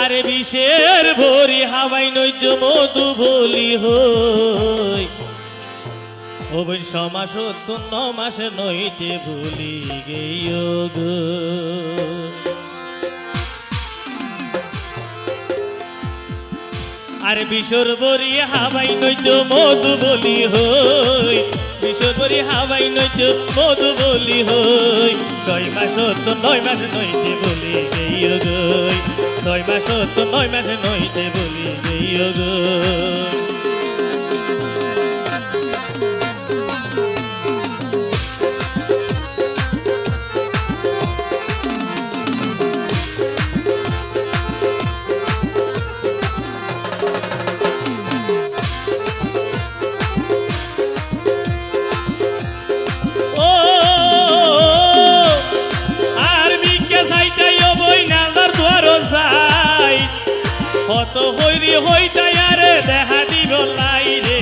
আরে বিষের ভরি হাওয়াই নৈদ্য মধু বলি হই। ও বোন, সমাস ন মাসে নইতে ভুলি গেইও গো। আর বিশোর বরি হাওয়াই নৈদ্য মধু বলি হই। বিশোর বরি হাওয়াই নৈদ্য মধু বলি হই। ছয় মাস তো নয় মাস নইতে বলি গেইও গই ছয় মাস তো নয় মাসে নইতে বলি গেইও কত হইরি হইতাই আরে দেখা দিব লাই রে,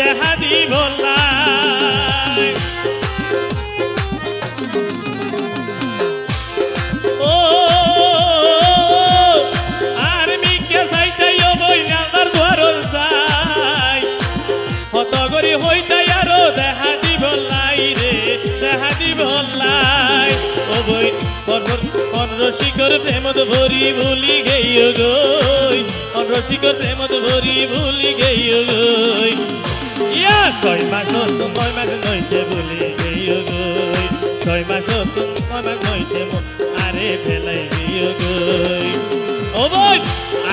দেখা দিব লাই। ও আর বিকে সাইটাই বই নালদার দুয়ার যাই কত করি হইতাই আরও দেখা দিব লাই রে, দেখা দিব লাই। ও বই রসিকর প্রেমত ভরি ভুলি গেইও গই। রসিকর প্রেমত ভরি ভুলি গেইও গই। ইয়া, ছয় মাস নয় মাস নইতে ভুলি গেইও গই। ছয় মাস নয় মাস নইতে আরে ফেলাই গেইও গই। ও বই,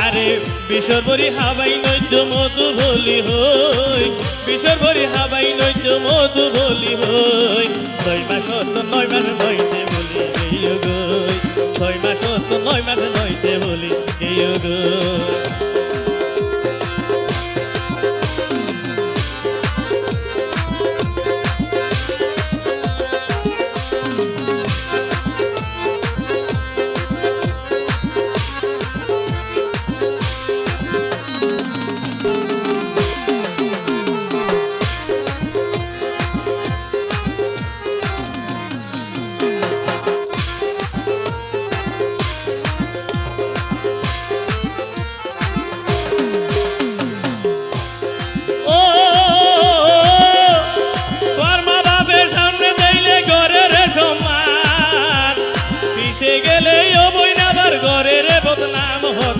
আরে বিশর হাবাই নৈদ্য মধু বলি হই। বিশর ভরি হাবাই নৈদ্য মধু বলি হই। ছয় মাস নয় মাস নইতে বলি গেইও গই। ছয় মাস নয় মাস নইতে বলি গেইও গই।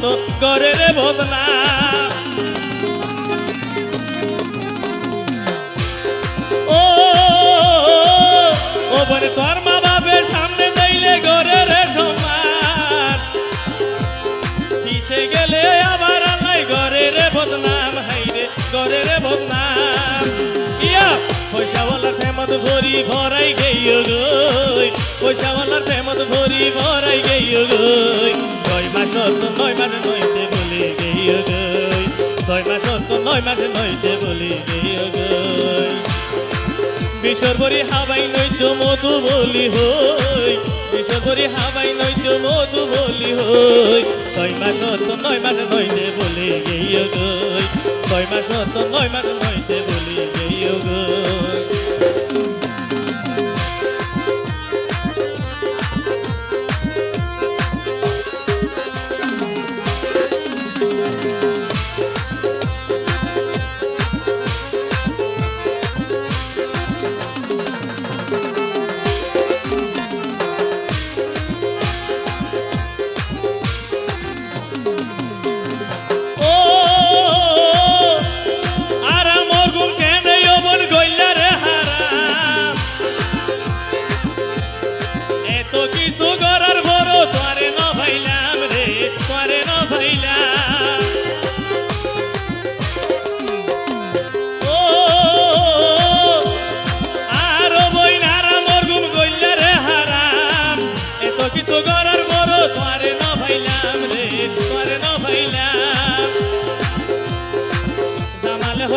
বদনাম হতো ঘরের বদনাম ও ও তোর মা বাপের সামনে দিলে ঘরের সম্মান পিছে গেলে আবার আল্লাহ ঘরের বদনাম? হাইরে ঘরের বদনাম। ইয়া, পয়সাওয়ালার ফেমত ভরি ভরাই গই। পয়সাওয়ালার ফেমত ভরি ভরাই গই। ছয় তো নয় মাস নইতে বলি গেইও গই ছয় মাস তো নয় মাস নইতে বলি গেইও গই বিশ্বরবরি হাবাই নৈদ্য মধু বলি হই। বিশ্বরবরি হাবাই নৈদ্য মধু বলি হই। ছয় মাস তো নয় মাস নইতে বলি গেইও গই ছয় মাস তো নয় মাস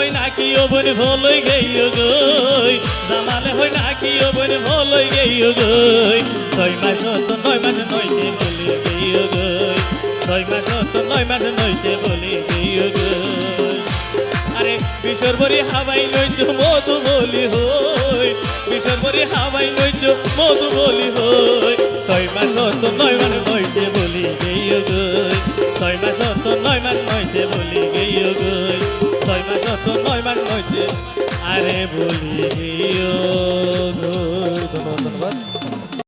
হই নাকি ও বন ভলই গেইও গই? জামালে হই নাকি ও বন ভলই গেইও গই? ছয় মাস তো নয় মাস নইতে বলি গেইও গই। ছয় মাস তো নয় মাস নইতে বলি গেইও গই। আরে বিশ্বরবরি হাওয়াই নৈদ্য মধু বলি হই। বিশ্বরবরি হাওয়াই নৈদ্য মধু বলি হই। ছয় মাস তো নয় মাস নইতে বলি গেইও গই। ছয় মাস নইতে বলি মাস তো নয় মান নইতে আরে আমারে বলিও।